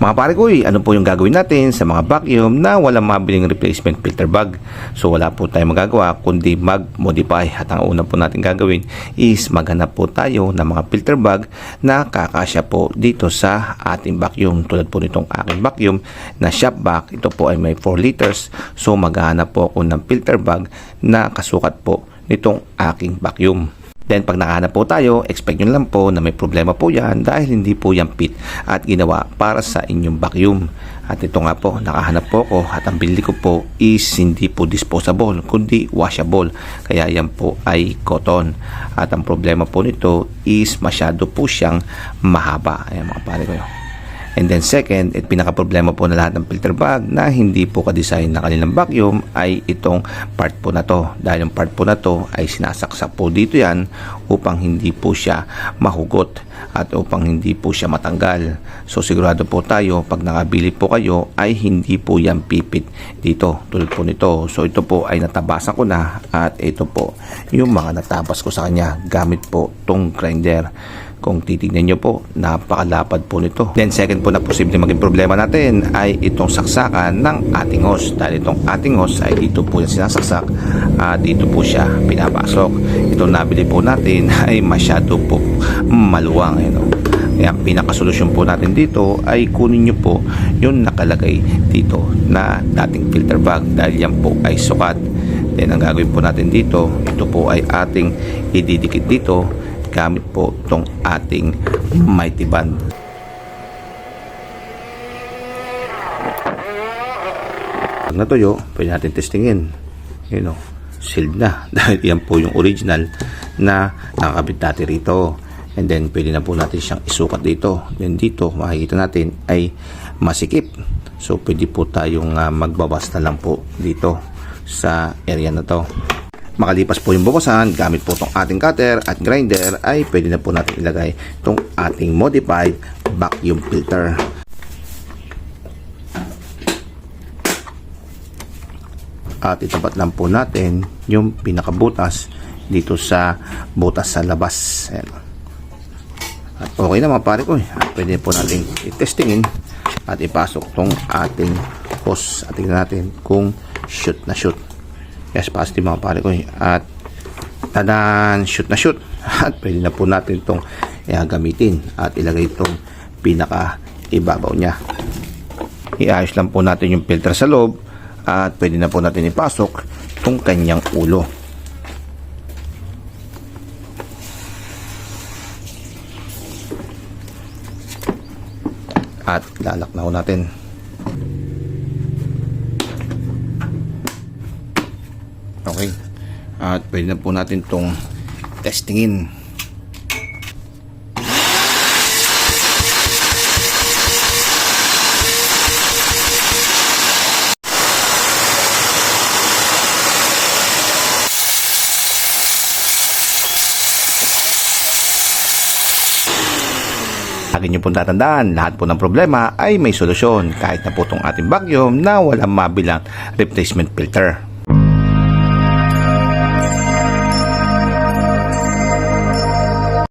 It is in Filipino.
Mga pare ko, eh, ano po yung gagawin natin sa mga vacuum na walang mabiling replacement filter bag? So wala po tayong magagawa kundi mag-modify at ang una po natin gagawin is maghanap po tayo ng mga filter bag na kakasya po dito sa ating vacuum. Tulad po nitong aking vacuum na shop vac, ito po ay may 4 liters. So maghahanap po ako ng filter bag na kasukat po nitong aking vacuum. Then pag nakahanap po tayo, expect nyo lang po na may problema po yan dahil hindi po yan fit at ginawa para sa inyong vacuum. At ito nga po, nakahanap po ako at ang bili ko po is hindi po disposable kundi washable. Kaya yan po ay cotton. At ang problema po nito is masyado po siyang mahaba. Ayan mga pare ko yun. And then second, at pinaka-problema po na lahat ng filter bag na hindi po ka-design na kanilang vacuum ay itong part po na to. Dahil yung part po na to ay sinasaksak po dito yan upang hindi po siya mahugot at upang hindi po siya matanggal. So sigurado po tayo pag nakabili po kayo ay hindi po yan pipit dito tulad po nito. So ito po ay natabasan ko na at ito po yung mga natabas ko sa kanya gamit po tong grinder. Kung titignan nyo po, napakalapad po nito. Then second po na posible maging problema natin ay itong saksakan ng ating hose. Dahil itong ating hose ay dito po yung sinasaksak at dito po siya pinapasok. Itong nabili po natin ay masyado po maluwang. Ano? Kaya ang pinakasolusyon po natin dito ay kunin nyo po yung nakalagay dito na dating filter bag dahil yan po ay sukat. Then ang gagawin po natin dito, ito po ay ating ididikit dito gamit po itong ating mighty band. Pag natuyo, pwede natin testingin. You know, sealed na. Dahil yan po yung original na nakakabit natin rito. And then, pwede na po natin siyang isukat dito. Then dito, makikita natin ay masikip. So, pwede po tayong uh, magbabas na lang po dito sa area na to. Makalipas po yung bukasan, gamit po itong ating cutter at grinder ay pwede na po natin ilagay itong ating modified vacuum filter. At itapat lang po natin yung pinakabutas dito sa butas sa labas. Ayan. At okay na mga pare ko. eh. At pwede po natin i-testingin at ipasok tong ating hose. At tingnan natin kung shoot na shoot. Yes, positive mga pare ko. eh. At tadan, shoot na shoot. At pwede na po natin itong gamitin at ilagay itong pinaka ibabaw niya. Iayos lang po natin yung filter sa loob at pwede na po natin ipasok itong kanyang ulo. At lalak na natin. Okay. At pwede na po natin itong testingin. Lagi niyo pong tatandaan, lahat po ng problema ay may solusyon kahit na po itong ating vacuum na walang mabilang replacement filter.